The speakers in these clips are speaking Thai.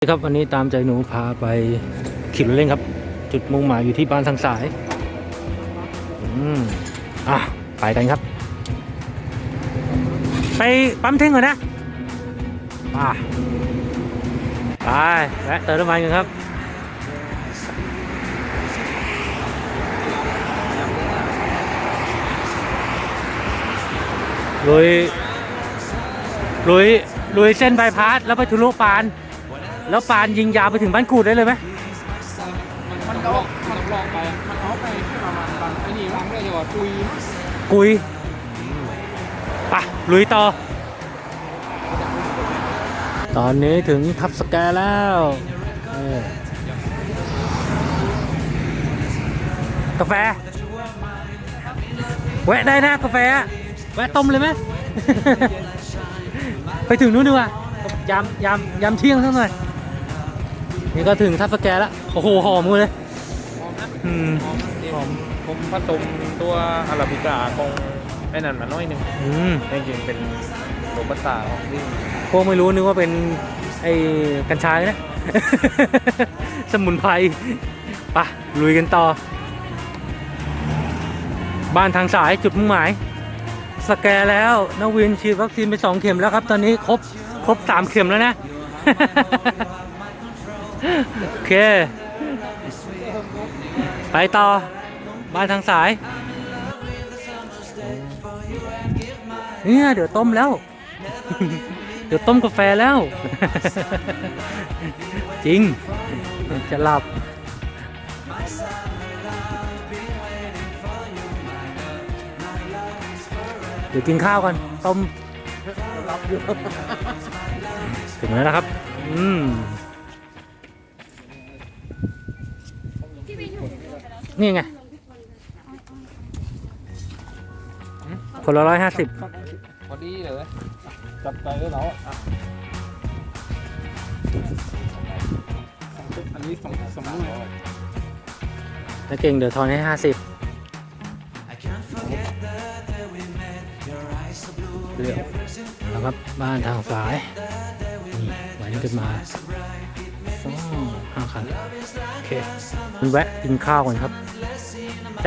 ครับวันนี้ตามใจหนูพาไปขี่รถเล่นครับ จุดมุ่งหมายอยู่ที่บ้านทางสายอืมอะไปกันครับ ไปปั๊มเท่งก่อนนะอะไปแวะเติมน้ำมันกันครับลุยลุยลุยเส้นบายพาสแล้วไปทุลุปาน แล้วปานยิงยาวไปถึงบ้านกูดได้เลยไหมมันลอกมันลอกไปอะมันเอาไปแค่ประมาณบางไอ้นี่มั้งเรียกว่าปุยมั้งกุยปะลุยต่อ ตอนนี้ถึงทับสแกร์แล้วเออกาแฟแวะได้นะกาแฟแวะต้มเลยไหม ไปถึงนู้นดีกว่ายามยามยามเที่ยงสักหน่อย นี่ก็ถึงทับสแกร์แล้ว โอ้โห หอมเลยหอมนะอืม หอมนะหอม ผมผสมตัวอาราบิก้าของไอ้นั่นมาหน้อยหนึ่งอืมจริงๆเป็นโรบัสต้าของนี่พวกไม่รู้นึกว่าเป็นไอ้กัญชานะ สมุนไพรไปะลุยกันต่อ บ้านทางสายจุดมุ่งหมาย สแกนแล้วนวินฉีดวัคซีนไปสองเข็มแล้วครับ ตอนนี้ครบครบสามเข็มแล้วนะ โอเค ไปต่อ บ้านทางสาย เนี่ย เดี๋ยวต้มแล้ว เดี๋ยวต้มกาแฟแล้ว จริง จะหลับ เดี๋ยวกินข้าวกัน ต้มถึงแล้วนะครับ อืม นี่ไงคนละร้อยห้าสิบพอดีเลยจัดไปแล้วเนาะอะอันนี้สองสองมือแล้วเก่งเดี๋ยวทอนให้ห้าสิบเลือกแล้วครับบ้านทางซ้ายนี่ไหวขึ้นมาสองห้าคันโอเคมันแวะกินข้าวก่อนครับ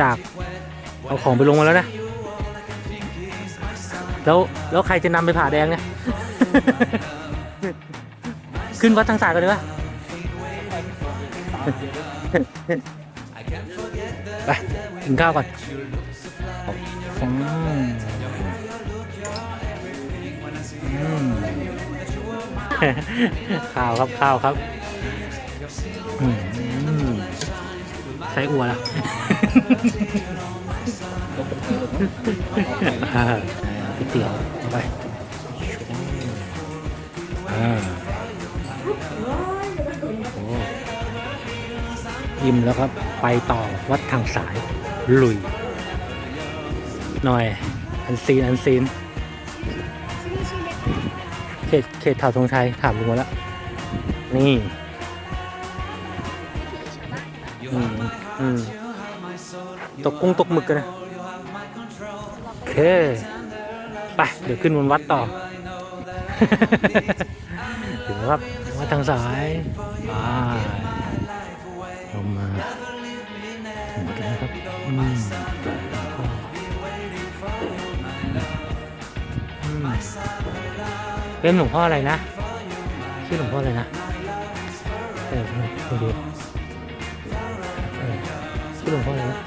จาก เอาของไปลงมาแล้วนะ แล้วแล้วใครจะนำไปผ่าแดงเนี่ย ขึ้นวัดทางสายกันดีกว่าไปกินข้าวก่อนอืมข้าวครับข้าวครับอืม ใช้อัวละอ่าก๋วยเตี๋ยวไปอิ่มแล้วครับ ไปต่อวัดทางสาย ลุย หน่อย อันซีน อันซีน เขตเขตถาธงชัยถามลุงมาแล้ว นี่ อืมตกกุ้งตกหมึกกันนะโอเคไปเดี๋ยวขึ้นบนวัดต่อ ถึงวครับวัดทางสายไปลงมาถึงแล้วครับอืมเป็นหลวงพ่ออะไรนะชื่อหลวงพ่ออะไรนะเออดูดูเออ ชื่อหลวงพ่ออะไรนะ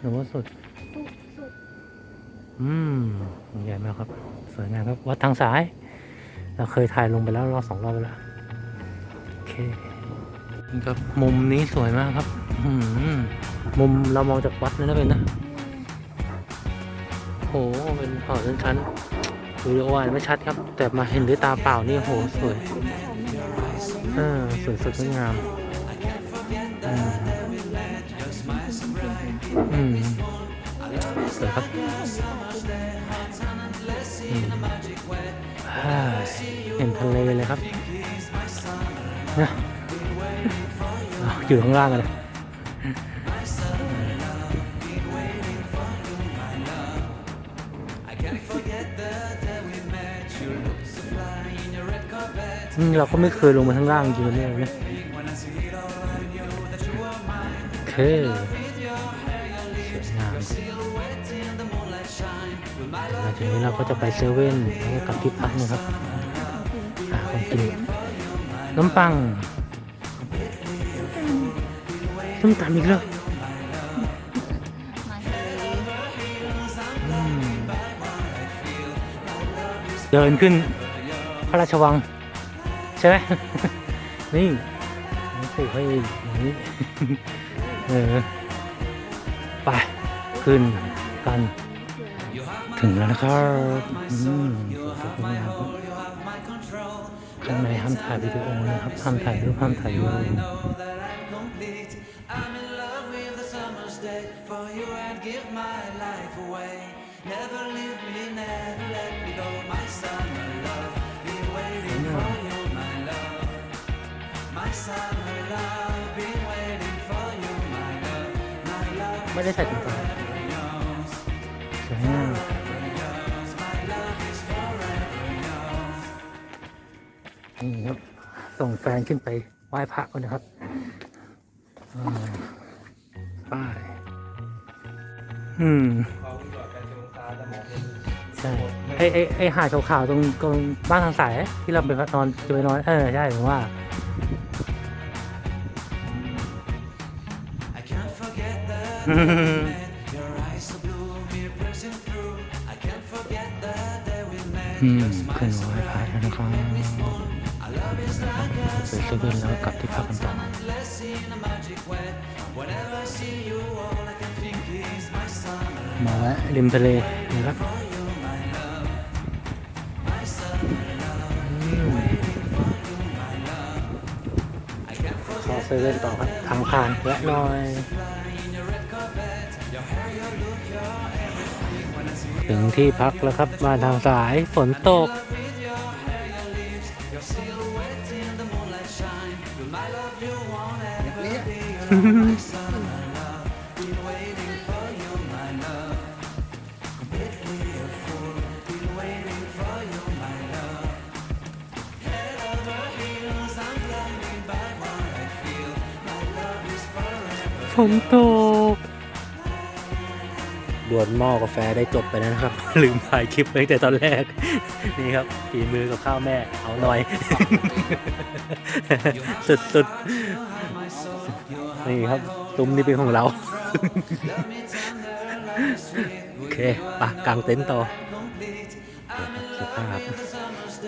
หลวงพ่อสุด อืมใหญ่มากครับ สวยงามครับ วัดทางสาย เราเคยถ่ายลงไปแล้วรอบสองรอบไปแล้ว โอเคครับมุมนี้สวยมากครับอื้อหือมุมเรามองจากวัดเลยนะเป็นนะ โห เป็นหอชั้นๆวิดีโออ่านไม่ชัดครับ แต่มาเห็นด้วยตาเปล่านี่โหสวย เออสวยสดงดงาม อืมสวยครับเห็นทะเลเลยครับนะอ้าวอยู่ข้างล่างกันเลยเราก็ไม่เคยลงมาข้างล่างจริงๆเนี่ยนะโอเค จากนี้เราก็จะไปเซเว่นแล้วก็กลับที่พักนะครับหาของกินน้ำปังส้มตำอีกแล้วเลอืมเดินขึ้นพระราชวัง ใช่ไหม นี่นี่คือให้อย่างนี้ เออ ไป ขึ้นกัน ถึงแล้วนะครับข้างในห้ามถ่ายวิดีโอนะครับห้ามถ่ายรูปห้ามถ่ายวิดีโอไม่ได้ใส่ถุงเท้า นี่ครับส่งแฟนขึ้นไปไหว้พระก่อนนะครับอ่าไป้ายอืมใช่ไอไอไอหาดขาวๆตรงตรงบ้านทางสายที่เราไปนอนจะไปนอนเออใช่ผมว่า I can't forget the อืม your eyes so blue, me piercing through. I can't forget the day we met. อืมขึ้นไหว้พระแล้วนะครับ Our love is like a ไปเซเว่นแล้วกลับที่พักกันต่อมาแวะริมทะเลนะครับขอเซเว่นต่อครับทางผ่านแวะหน่อยถึงที่พักแล้วครับบ้าทางสายฝนตก ฝนตก ดวลหม้อกาแฟได้จบไปแล้วนะครับ ลืมถ่ายคลิปไว้แต่ตอนแรก นี่ครับฝีมือกับข้าวแม่เอาหน่อย สุดๆ นี่ครับ ตุ้มนี่เป็นของเรา โอเคปะกางเต็นท์ต่อสภาพ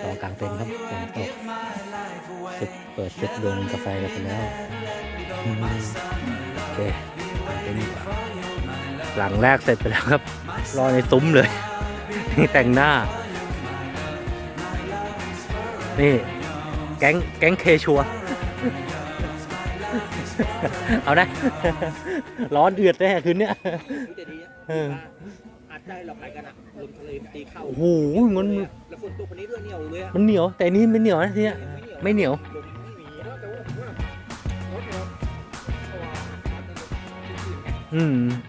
ต่อกางเต็นท์ครับฝนตกเสร็จเปิดเสร็จดวงกาแฟกันไปแล้วโอเคกางเต็นท์ดีกว่า หลังแรกเสร็จไปแล้วครับ รอในซุ้มเลย นี่แต่งหน้า นี่ แก๊งแก๊งเคชัวร์เอาได้ร้อนเดือดแน่คืนเนี้ยแต่ดีเอออัดได้เราไปกันอะลมทะเลตีเข้าโอ้โหมันแล้วฝนตกวันนี้ด้วยเหนียวเลยอะมันเหนียว แต่อันนี้ไม่เหนียวนะทีเนี้ยไม่เหนียวลม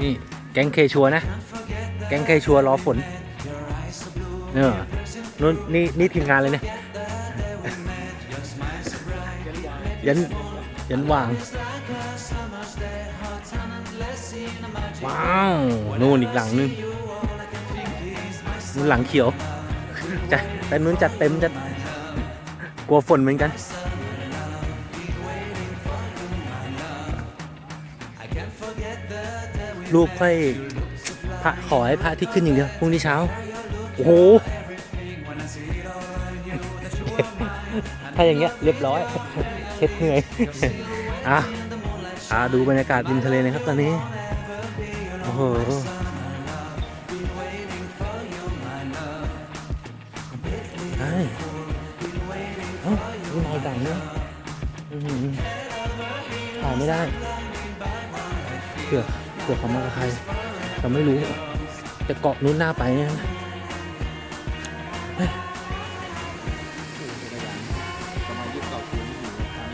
นี่แก๊งเคชัวนะ แก๊งเคชัวรอฝนเนี่ยนู่นนี่นี่ทีมงานเลยเนี่ยยันยันวาง ว้าวนู่นอีกหลังนึงนู่นหลังเขียวจะแต่นู้นจัดเต็มจัดกลัวฝนเหมือนกัน รูปค่อยพระขอให้พระอาที่ขึ้นอย่างเดียวพรุ่งนี้เช้า โอ้โห ถ้าอย่างเงี้ยเรียบร้อยเช็ดเหนื่อยอะอะดูบรรยากาศริมทะเลนะครับตอนนี้ โอ้โหเฮ้ยเอ้าดูนายดังเนี่ยอื้อหือถ่ายไม่ได้เผื่อเผื่อเขามากับใครเราไม่รู้จะเกาะนู้นหน้าไปเนี่ยนะ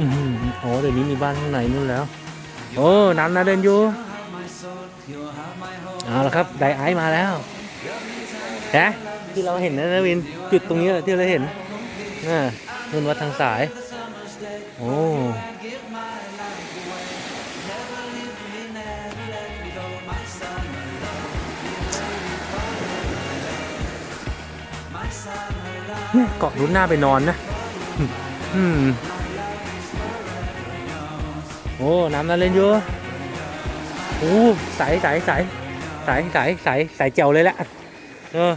อือหือโอ้เดี๋ยวนี้มีบ้านข้างในนู่นแล้ว โอ้น้ำน่าเดินอยู่เอาละครับไดไอซ์มาแล้วนะที่เราเห็นนะนะวินจุดตรงนี้แหละที่เราเห็นน่ะนู่นวัดทางสาย โอ้ แม่เกาะรุ้นหน้าไปนอนนะ อืม โอ้ น้ำน่าเล่นเยอะโอ้ใสใสใสใสใสใสใสเจียวเลยแหละ เออ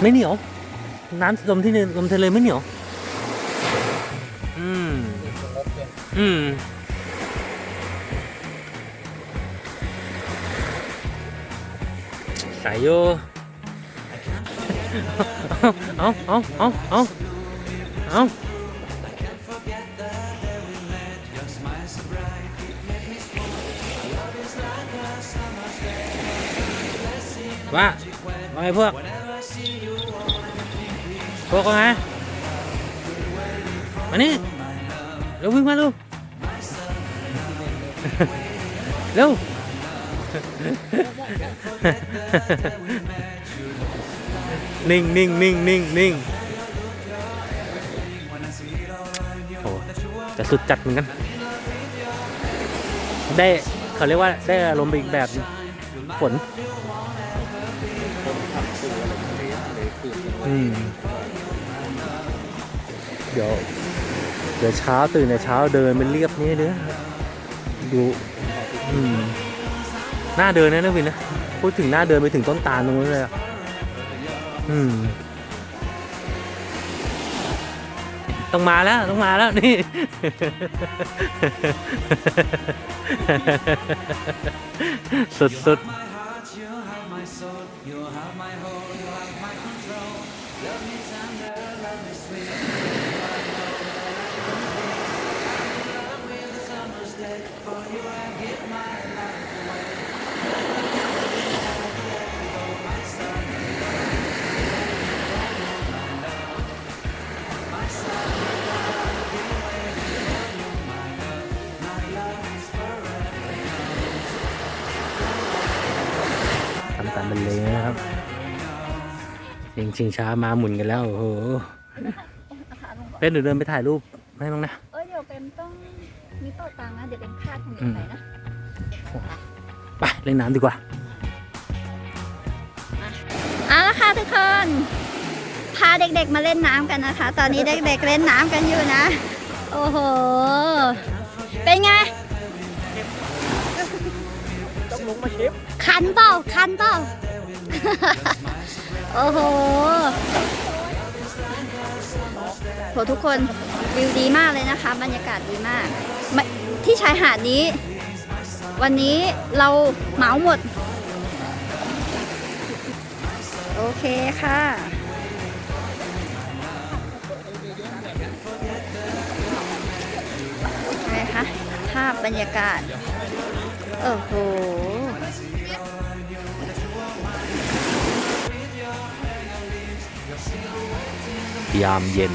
ไม่เหนียว น้ำลมที่เนลมทะเลไม่เหนียว อืม อืม ใส่อยู่เอาเอาเอาเอาเอาว่ นิ่งนิ่งนิ่งนิ่งนิ่งโอ้แต่สุดจัดเหมือนกัน ได้เขาเรียกว่าได้อารมณ์ไปอีกแบบฝนอืมเดี๋ยวเดี๋ยวเช้าตื่นแต่เช้าเดินเป็นเรียบนี้เด้อดูอืม หน้าเดินนะนะวินนะ พูดถึงหน้าเดินไปถึงต้นตาลตรงนู้นเลยอะอืม ต้องมาแล้ว ต้องมาแล้วนี่ สุดสุ งชิงช้ามาหมุนกันแล้ว โอ้โหขาลงก่อนเป็นเดี๋ยวเดินไปถ่ายรูปให้บ้างนะ เอ้ยเดี๋ยวเป็นต้องมีเป่าตังค์นะ เดี๋ยวเป็นคาดทางอืนี้มไปนะ ไปเล่นน้ำดีกว่าเอาละค่ะทุกคน พาเด็กๆมาเล่นน้ำกันนะคะ ตอนนี้เด็กๆเล่นน้ำกันอยู่นะ โอ้โห เป็นไงต้องลงมาเช็ฟคันเปล่าคันเปล่า โอ้โหโหทุกคนวิวดีมากเลยนะคะ บรรยากาศดีมาก ที่ชายหาดนี้ วันนี้เราเหมาหมด โอเคค่ะ ไงคะภาพบรรยากาศ โอ้โห ยามเย็น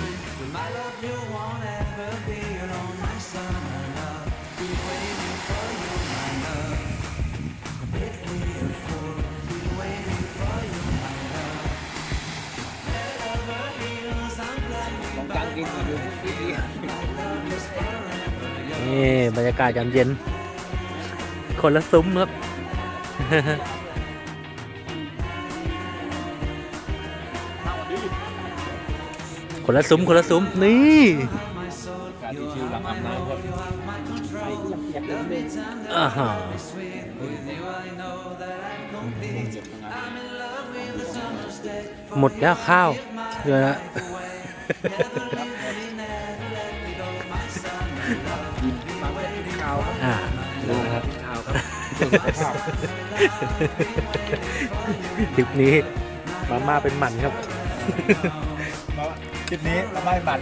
นี่ บรรยากาศยามเย็น คนละซุ้มครับ คนละซุ้มคนละซุ้มนี่การที่ชิวหลังอาบน้ำครับไอ้ที่ยังเปียกเลยเด็กอ่าฮะหมดแล้วข้าวเดี๋ยวนะยินมาเป็นข้าวครับอ่าดูนะครับข้าวครับข้าวทริปนี้มาม่าเป็นหมันครับ คลิปนี้ระบายบัน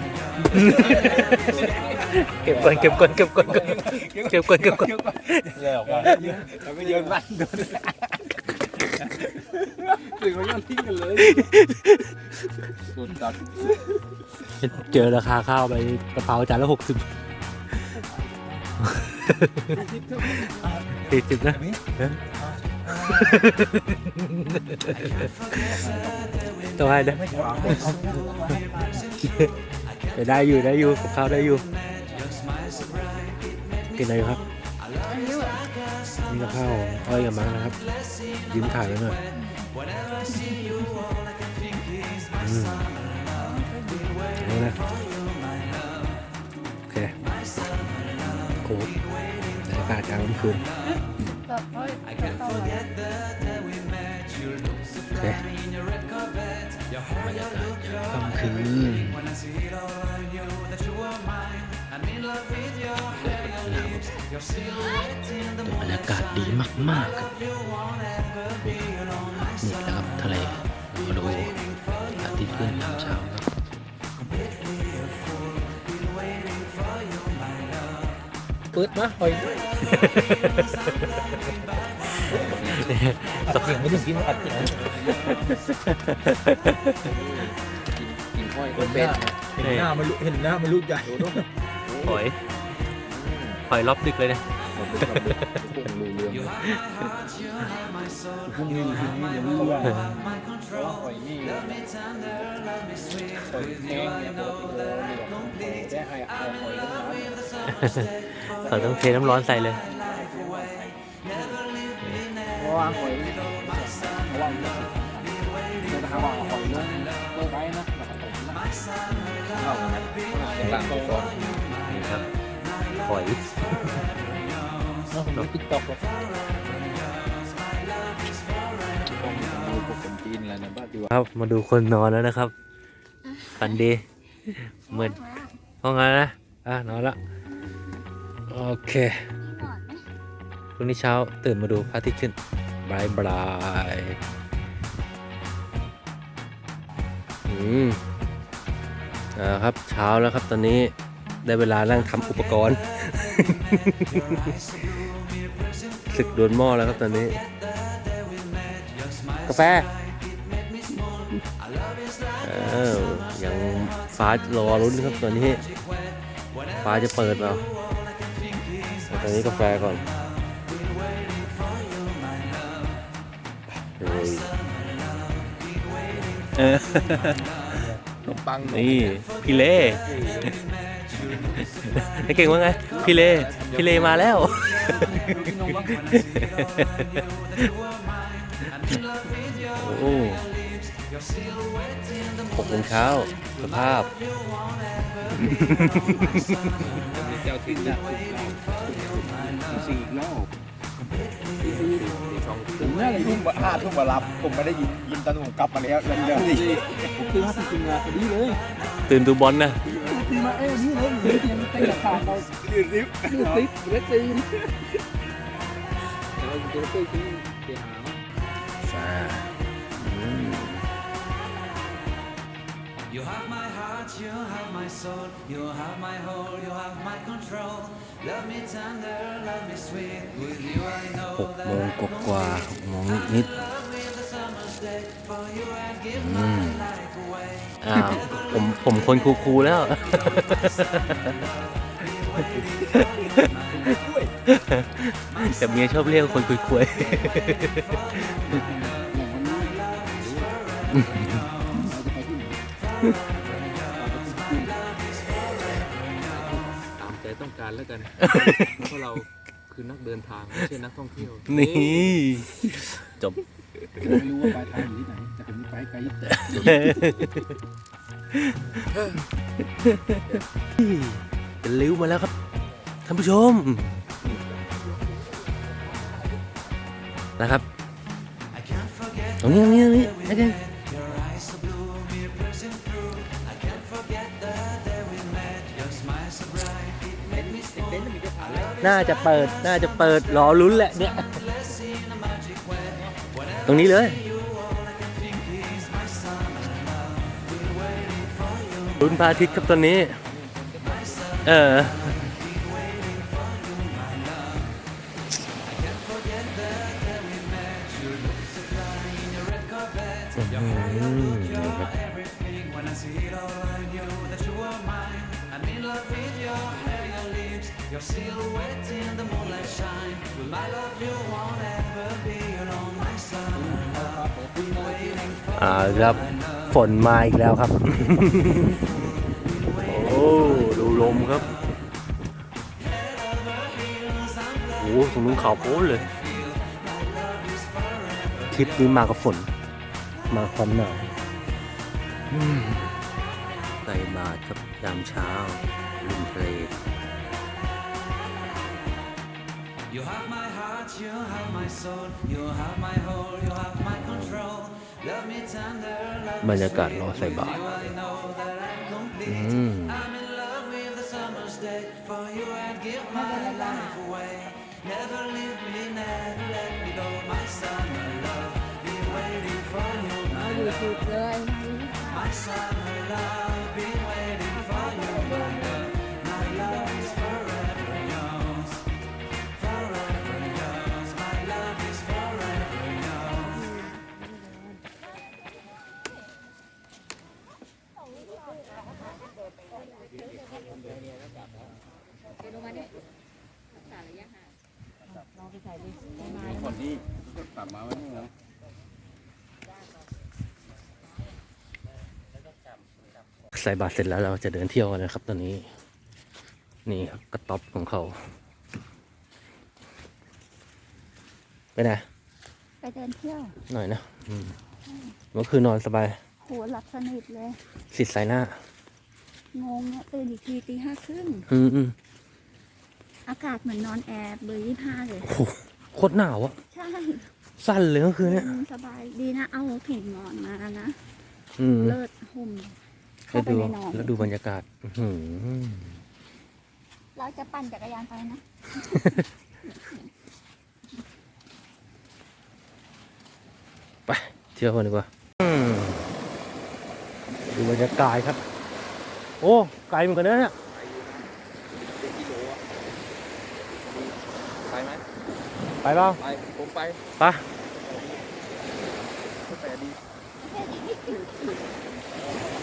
เก็บก่อนเก็บก่อนเก็บก่อนเก็บก่อนเก็บก่อนเลยออกมาแล้วก็โยนบันโดนสื่อมาโยนทิ้งกันเลยสุดจัดเจอราคาข้าวไปกระเพราจานละหกสิบสี่สิบนะ ตัวให้ได้ไหมแต่ได้อยู่ได้อยู่กับข้าได้อยู่กินอะไรครับนี่กับข้าวอ้อยกับมังนะครับ ยิ้มถ่ายไว้หน่อยอืมเอาละโอเคโอ้บรรยากาศกลางค่ำคืนโอ เคบรรยากาศค่ำคืนบรรยากาศดีมากๆครับนี่นะครับทะเลมาดูอาทิตย์ขึ้นยามเช้าครับปืดมาหอย ตกเสียงไม่ถึงกินอัดกินกินอ้อยเป็นเห็นหน้ามันลูกเห็นหน้ามันลูกใหญ่หอยหอยรอบดึกเลยเนี่ยพุ่งรูเรืองพรุ่งนี้พรุ่งนี้เดี๋ยวรู้ว่าอ้อยนี่อ้อยแห้งเนี่ยปกติเลยได้ไอ้อ้อยอ้อยต้องน้ำเขาต้องเทน้ำร้อนใส่เลย ราะว่าอ้อยเพราะว่าจะทำว่าอ้อยเรื่อเมื่อไรนะแบบผมนะเข้ากันหลังก่อนนี่ครับหอยเนาผมติ๊กต็อกแล้วต้อกคนจีนอะไรนะบ้าดีว่าครับมาดูคนนอนแล้วนะครับฝันดีเหมือนห้องงานนะอะนอนละโอเคพรุ่งนี้เช้าตื่นมาดูพระอาทิตย์ขึ้น บายบายอืมอ่าครับเช้าแล้วครับตอนนี้ได้เวลานั่งทำอุปกรณ์ ศึกดวลหม้อแล้วครับตอนนี้ กาแฟเออยังฟ้ารอรุ้นครับตอนนี้ ฟ้าจะเปิดเปล่าเอาตอนนี้กาแฟก่อน ขนมปังนี่พี่เล่ไอ้เก่งว่าไงพี่เล่พี่เล่มาแล้ว โอ้หกโมงเช้าสภาพเจ้าทิ้งนะสี่รอบสอง ผมน่าจะทุ่มห้าทุ่มมารับ ผมไม่ได้ยินยินตอนผมกลับมาแล้วแล้วเดี๋ยวนี่คือห้าสิบจริงอะดีเลยตื่นดูบอลนะตีมาเอ้ยนี่เลยเลยยังเต้นขาดเรารีบรีบดื้อติ๊กเล็กตีนเราจะไปตีเดี๋ยวหา you have my soul, you have my whole, you have my control. Love me tender, love me sweet. With you I know หก that โมงกกว่าๆหกโมงนิด love me the summer's day. For you I'd give ๆอืม my life away. อ้าวผมผมคนคูลๆแล้ว แต่เมียชอบเรียกคนคุยๆต การแล้วกัน เพราะเราคือนักเดินทางไม่ใช่นักท่องเที่ยวนี่ จบ ไม่รู้ว่าปลายทางอยู่ที่ไหนแต่ผมไปไกลแต่เป็นริ้วมาแล้วครับท่านผู้ชม นะครับตรงนี้ตรงนี้ตรงนี้นะกัน น่าจะเปิด น่าจะเปิดรอลุ้นแหละเนี่ย ตรงนี้เลยลุ้นพระอาทิตย์ครับตอนนี้ เออ อ่าครับฝนมาอีกแล้วครับ โอ้ดูลมครับโอ้ตรงนู้นขาวโพ้นเลยทริปนี้มากับฝน มาความหนาวอืมใส่บาตรครับยามเช้าริมทะเล You have my heart, you have my soul, you have my whole, you have my control. Love me tender, love บรรยากาศรอใส่บาตร you, I know that I'm complete. อืม I'm in love ใส่บาตรเสร็จแล้วเราจะเดินเที่ยวกันนะครับ ตอนนี้ นี่ครับกระต๊อบของเขาไปไหนไปเดินเที่ยว หน่อยนะอืมเมื่อคืนนอนสบายโหหลับสนิทเลยสิทธิ์สายหน้างงอะตื่นอีกทีตีห้าครึ่งอืมอืมอากาศเหมือนนอนแอร์เบอร์ยี่ห้าเลยโอ้โหโคตรหนาวอะใช่สั้นเลยเมื่อคืนเนี่ยอืมสบายดีนะเอาผิงนอนมานะอืมเลิศห่ม แล้เข้าวไปดูในนอนแล้วดูบรรยากาศอื้อหือเราจะปั่นจักรยานไปนะไปเที่ยวกันดีกว่าอืมดูบรรยากาศครับ โอ้ไกลเหมือนกันนะเนี่ยไปไหมไปเปล่าไปผมไปไปแต่ดี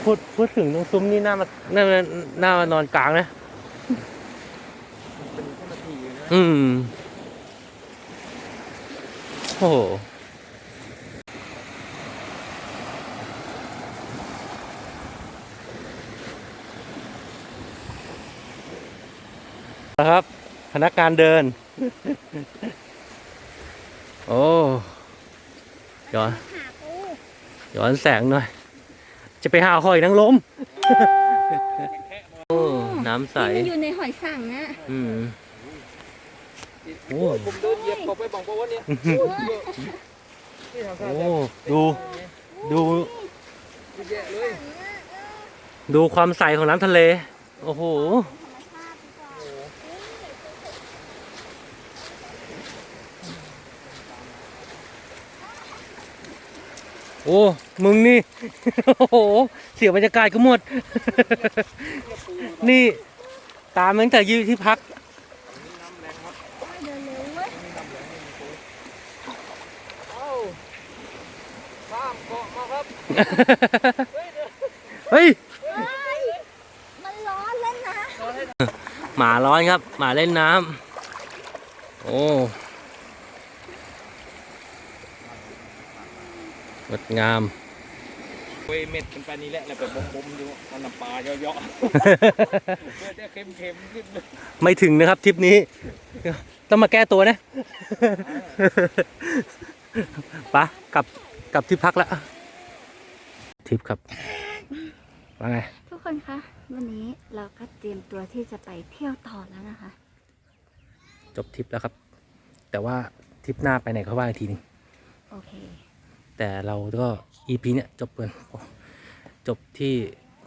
พูดพูดถึงตรงซุ้มนี่หน้ามาหน้ามาหน้ามานอนกลางนะ เป็นแค่นาทีนะอืม โอ้โหนะครับ พนักงานเดิน โอ้ย้อนหาปูย้อนแสงหน่อย จะไปหาหอยนางรมโอ้น้ำใสที่มันอยู่ในหอยสั่งอะอืมโอ้ผมเดินเหยียบกบไปบอกว่าเนี่ยนี่ทางซ้ายโอ้ดู ดูแย่เลยดูความใสของน้ำทะเล โอ้โห โอ้ มึงนี่ โอ้โห เสียบรรยากาศก็หมด นี่ ตามตั้งแต่อยืที่พัก เดินเร็วเว้ยเอ้าข้ามเกาะมาครับเฮ้ยเฮ้ย มันร้อนแล้วนะ หมาร้อนครับ หมาเล่นน้ำ โอ้ งดงามเว้ยเม็ดมันไปนี่แหละแล้วไปบมๆอยู่มันน้ำปลาเยอะๆเพื่อจะเค็มๆนิดนึงไม่ถึงนะครับทริปนี้ ต้องมาแก้ตัวนะปะกลับกลับที่พักแล้วทริปครับว่าไงทุกคนคะวันนี้เราก็เตรียมตัวที่จะไปเที่ยวต่อแล้วนะคะ จบทริปแล้วครับ แต่ว่าทริปหน้าไปไหนเขาว่าอีกทีนึงโอเค แต่เราก็ EP เนี่ยจบกันจบที่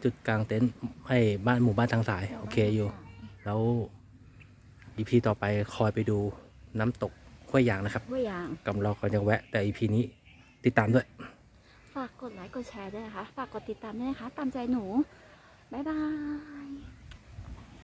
จุดกลางเต็นท์ให้บ้านหมู่บ้านทางสาย โอเคอยู่ แล้ว EP ต่อไปคอยไปดูน้ำตกห้วยยางนะครับผู้อย่างกำลังก็ยังแวะ แต่ EP นี้ติดตามด้วย ฝากกดไลค์กดแชร์ด้วยนะคะ ฝากกดติดตามด้วยนะคะ ตามใจหนู บ๊ายบาย